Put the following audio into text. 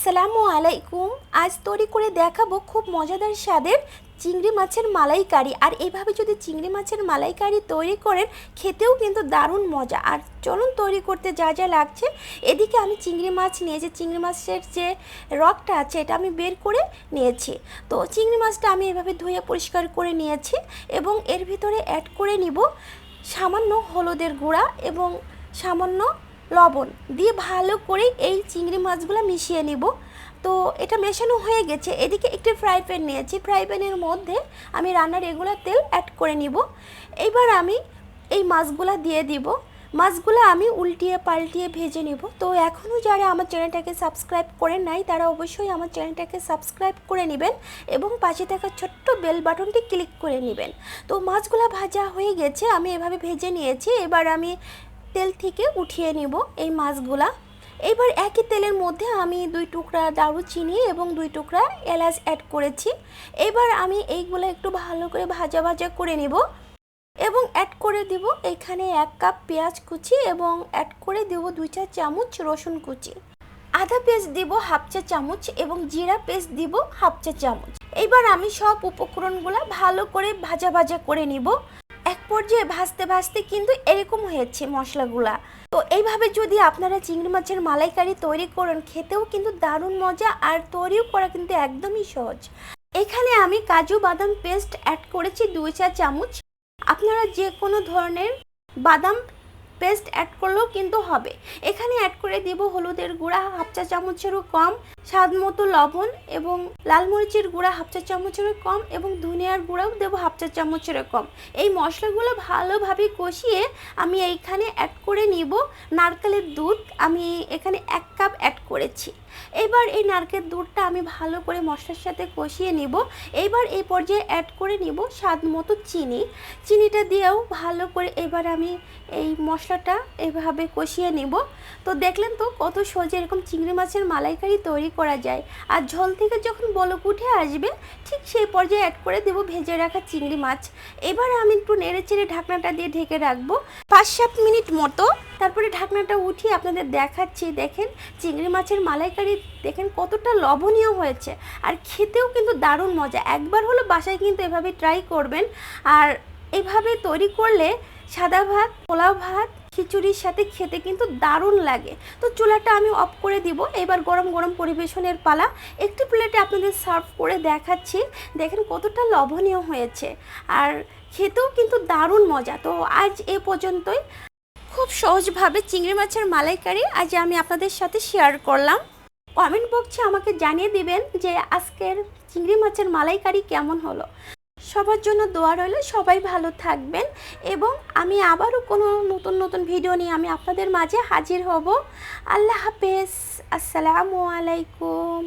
আসসালামু আলাইকুম। আজ তৈরি করে দেখাবো খুব মজাদার স্বাদের চিংড়ি মাছের মালাইকারি। আর এভাবে যদি চিংড়ি মাছের মালাইকারি তৈরি করেন, খেতেও কিন্তু দারুণ মজা। আর চলুন তৈরি করতে যা যা লাগছে। এদিকে আমি চিংড়ি মাছ নিয়েছি। চিংড়ি মাছের যে রকটা আছে, এটা আমি বের করে নিয়েছি। তো চিংড়ি মাছটা আমি এভাবে ধুয়ে পরিষ্কার করে নিয়েছি এবং এর ভিতরে অ্যাড করে নিব সামান্য হলুদের গুঁড়া এবং সামান্য লবণ দিয়ে ভালো করে এই চিংড়ি মাছগুলো মিশিয়ে নেব। তো এটা মেশানো হয়ে গেছে। এদিকে একটি ফ্রাই প্যান নিয়েছি। ফ্রাই প্যানের মধ্যে আমি রান্নার রেগুলার তেল অ্যাড করে নিব। এবার আমি এই মাছগুলো দিয়ে দিব। মাছগুলো আমি উল্টিয়ে পাল্টিয়ে ভেজে নেব। তো এখনও যারা আমার চ্যানেলটাকে সাবস্ক্রাইব করে নাই, তারা অবশ্যই আমার চ্যানেলটাকে সাবস্ক্রাইব করে নেবেন এবং পাশে থাকা ছোট্ট বেল বাটনটি ক্লিক করে নেবেন। তো মাছগুলো ভাজা হয়ে গেছে। আমি এভাবে ভেজে নিয়েছি। এবার আমি তেল থেকে উঠিয়ে নিব এই মাছগুলা। এবার একই তেলের মধ্যে আমি দুই টুকরা দারুচিনি এবং দুই টুকরা এলাচ অ্যাড করেছি। এবার আমি এইগুলো একটু ভালো করে ভাজা ভাজা করে নিব এবং অ্যাড করে দিব এখানে এক কাপ পেঁয়াজ কুচি এবং অ্যাড করে দেব দুই চা চামচ রসুন কুচি। আধা পেস্ট দিব হাফ চা চামচ এবং জিরা পেস্ট দিব হাফ চা চামচ। এবার আমি সব উপকরণগুলো ভালো করে ভাজা ভাজা করে নিব। এক পর্যায়ে ভাজতে ভাজতে কিন্তু এরকম হয়েছে মশলাগুলা। তো এইভাবে যদি আপনারা চিংড়ি মাছের মালাইকারি তৈরি করেন, খেতেও কিন্তু দারুণ মজা আর তৈরিও করা কিন্তু একদমই সহজ। এখানে আমি কাজু বাদাম পেস্ট অ্যাড করেছি দুই চা চামচ। আপনারা যে কোনো ধরনের বাদাম পেস্ট অ্যাড করলেও কিন্তু হবে। এখানে অ্যাড করে দিব হলুদের গুঁড়া, হাফ চা চামচেরও কম, স্বাদ মতো লবণ এবং লাল মরিচের গুঁড়া, হাফ চা চামচেরও কম এবং ধনিয়ার গুঁড়াও দেবো হাফ চা চামচেরও কম। এই মশলাগুলো ভালোভাবে কষিয়ে আমি এইখানে অ্যাড করে নিব। নারকেলের দুধ আমি এখানে এক কাপ অ্যাড করেছি। এবার এই নারকেল দুধটা আমি ভালো করে মশলার সাথে কষিয়ে নিব। এবার এই পর্যায়ে অ্যাড করে নিব স্বাদ মতো চিনি। চিনিটা দিয়েও ভালো করে এবার আমি এই মশলাটা এভাবে কষিয়ে নিব। তো দেখলেন তো কত সহজে এরকম চিংড়ি মাছের মালাইকারি তৈরি করা যায়। আর ঝোল থেকে যখন বলক উঠে আসবে, ঠিক সেই পর্যায়ে অ্যাড করে দেবো ভেজে রাখা চিংড়ি মাছ। এবার আমি একটু নেড়ে চেড়ে ঢাকনাটা দিয়ে ঢেকে রাখব। পাঁচ সাত মিনিট মতো। তারপরে ঢাকনাটা উঠিয়ে আপনাদের দেখাচ্ছি। দেখেন চিংড়ি মাছের মালাইকারি দেখেন কতটা লবণীয় হয়েছে। আর খেতেও কিন্তু দারুণ মজা। একবার হলো বাসায় কিন্তু এভাবে ট্রাই করবেন। আর এভাবে তৈরি করলে সাদা ভাত, পোলাও ভাত, খিচুড়ির সাথে খেতে কিন্তু দারুণ লাগে। তো চুলাটা আমি অফ করে দিব। এবার গরম গরম পরিবেশনের পালা। একটি প্লেটে আপনাদের সার্ভ করে দেখাচ্ছি। দেখেন কতটা লবণীয় হয়েছে। আর খেতেও কিন্তু দারুণ মজা। তো আজ এ পর্যন্তই। খুব সহজভাবে চিংড়ি মাছের মালাইকারি আজ আমি আপনাদের সাথে শেয়ার করলাম। কমেন্ট বক্সে আমাকে জানিয়ে দিবেন যে আজকের চিংড়ি মাছের মালাইকারি কেমন হলো। সবার জন্য দোয়া রইল, সবাই ভালো থাকবেন এবং আমি আবারও কোনো নতুন নতুন ভিডিও নিয়ে আমি আপনাদের মাঝে হাজির হব। আল্লাহ হাফেজ, আসসালামু আলাইকুম।